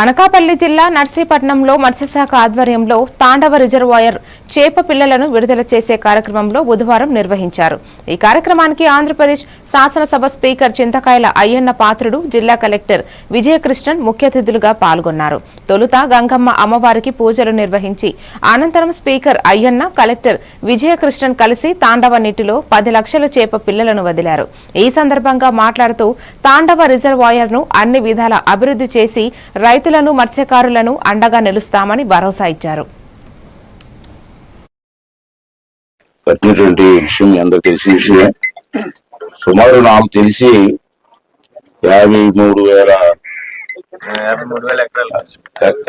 అనకాపల్లి జిల్లా నర్సీపట్నంలో మత్స్యశాఖ ఆధ్వర్యంలో తాండవ రిజర్వాయర్ చేప పిల్లలను విడుదల చేసే కార్యక్రమంలో బుధవారం నిర్వహించారు. ఈ కార్యక్రమానికి ఆంధ్రప్రదేశ్ శాసనసభ స్పీకర్ చింతకాయల అయ్యన్న పాత్రుడు జిల్లా కలెక్టర్ విజయకృష్ణన్ ముఖ్య అతిథులుగా పాల్గొన్నారు. తొలుత గంగమ్మ అమ్మవారికి పూజలు నిర్వహించి అనంతరం స్పీకర్ అయ్యన్న కలెక్టర్ విజయకృష్ణన్ కలిసి తాండవ నీటిలో పది లక్షల చేప పిల్లలను వదిలారు. ఈ సందర్భంగా మాట్లాడుతూ తాండవ రిజర్వాయర్ను అన్ని విధాల అభివృద్ధి చేసి రైతు రైతులను మత్స్యకారులను అండగా నిలుస్తామని భరోసా ఇచ్చారు. కట్టినటువంటి విషయం మీ తెలిసిన విషయమే. సుమారు నాకు తెలిసి యాభై మూడు వేల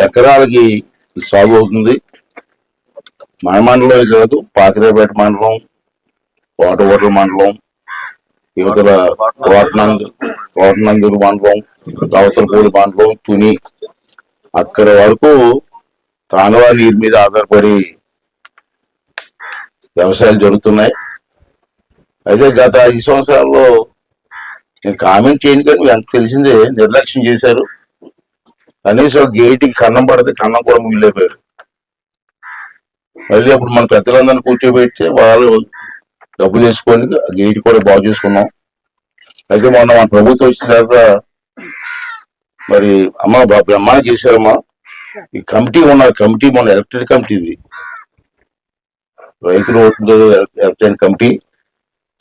ఎకరాలకి సాగు అవుతుంది. మన మండలమే కాదు పాకిరేపేట మండలం కోటగోట్ల మండలం యువతల కోటనందు కోటనందూరు మండలం గవతలపూడి మండలం తుని అక్కడ వరకు తానవా నీరు మీద ఆధారపడి వ్యవసాయాలు జరుగుతున్నాయి. అయితే గత ఐదు సంవత్సరాల్లో నేను కామెంట్ చేయను కానీ మీకు తెలిసిందే నిర్లక్ష్యం చేశారు. కనీసం గేటుకి కన్నం పడితే కన్నం కూడా మిగిలిపోయారు. మళ్ళీ అప్పుడు మన పెద్దలందరినీ కూర్చోబెట్టి వాళ్ళు డబ్బులు వేసుకొని గేట్ కూడా బాగు చేసుకున్నాం. అయితే మొన్న మన ప్రభుత్వం వచ్చిన తర్వాత మరి అమ్మ బ్రహ్మాండం చేశారమ్మా. ఈ కమిటీ ఉన్న కమిటీ మన ఎలక్టెడ్ కమిటీ ఇది. రైతులు ఓట్లు ఎలక్టెడ్ కమిటీ.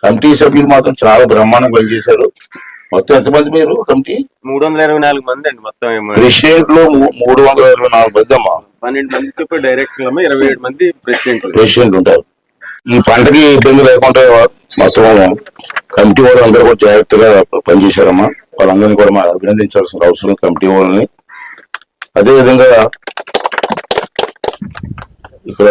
కమిటీ సభ్యులు మాత్రం చాలా బ్రహ్మాండంగా పనిచేశారు. మొత్తం ఎంతమంది మీరు కమిటీ? మూడు వందల ఇరవై నాలుగు మంది అండి మొత్తం. ప్రెసిడెంట్లో మూడు వందల ఇరవై నాలుగు మంది అమ్మా. పన్నెండు మందికి డైరెక్టర్ ఇరవై ఏడు మంది ప్రెసిడెంట్ ప్రెసిడెంట్ ఉంటారు. ఈ పంటకి ఇబ్బంది లేకుండా మొత్తం కమిటీ వాళ్ళు అందరూ కూడా జాగ్రత్తగా పనిచేశారమ్మా. వాళ్ళందరినీ కూడా మా అభినందించాల్సిన అవసరం కమిటీ వాళ్ళని. అదే విధంగా ఇక్కడ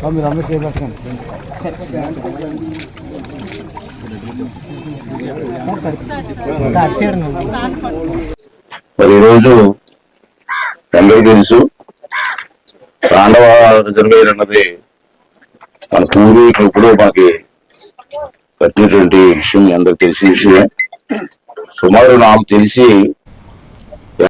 మరి ఈరోజు అందరికీ తెలుసు పాండవ రిజర్వేర్ అన్నది మన పూర్వీకులు ఇప్పుడు మనకి కట్టినటువంటి విషయం అందరికి తెలిసిన విషయం సుమారు నాకు తెలిసి